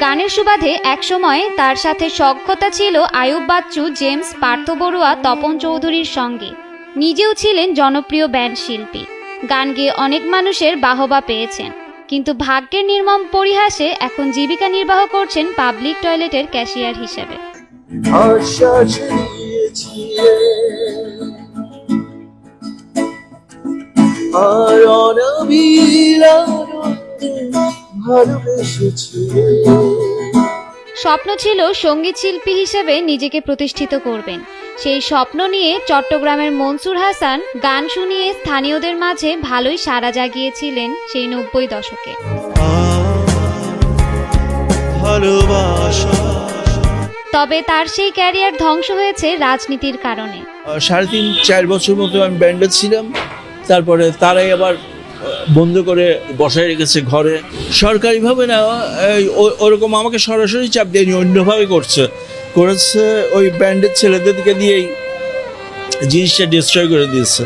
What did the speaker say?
গানের সুবাদে একসময় তার সাথে সখ্যতা ছিল আয়ুব বাচ্চু, জেমস পার্থ বড়ুয়া, তপন চৌধুরীর সঙ্গে। নিজেও ছিলেন জনপ্রিয় ব্যান্ড শিল্পী। গান গেয়ে অনেক মানুষের বাহবা পেয়েছেন। কিন্তু ভাগ্যের নির্মম পরিহাসে এখন জীবিকা নির্বাহ করছেন পাবলিক টয়লেটের ক্যাশিয়ার হিসেবে। আর ভালোবেসেছিলে স্বপ্ন ছিল সংগীত শিল্পী হিসেবে নিজেকে প্রতিষ্ঠিত করবেন। সেই স্বপ্ন নিয়ে চট্টগ্রামের মনসুর হাসান গান শুনিয়ে স্থানীয়দের মাঝে ভালোই সাড়া জাগিয়েছিলেন সেই নব্বই দশকে। তবে তার সেই ক্যারিয়ার ধ্বংস হয়েছে রাজনীতির কারণে। সাড়ে তিন চার বছর মতো আমি ব্যান্ডে ছিলাম। তারপরে তারাই আবার বন্ধ করে বসায় রেখেছে ঘরে। সরকারিভাবে না ওরকম আমাকে সরাসরি চাপ দেয়নি, অন্যভাবে করছে। করেছে ওই ব্যান্ডের ছেলেদেরকে দিয়েই জিনিসটা ডিস্ট্রয় করে দিয়েছে।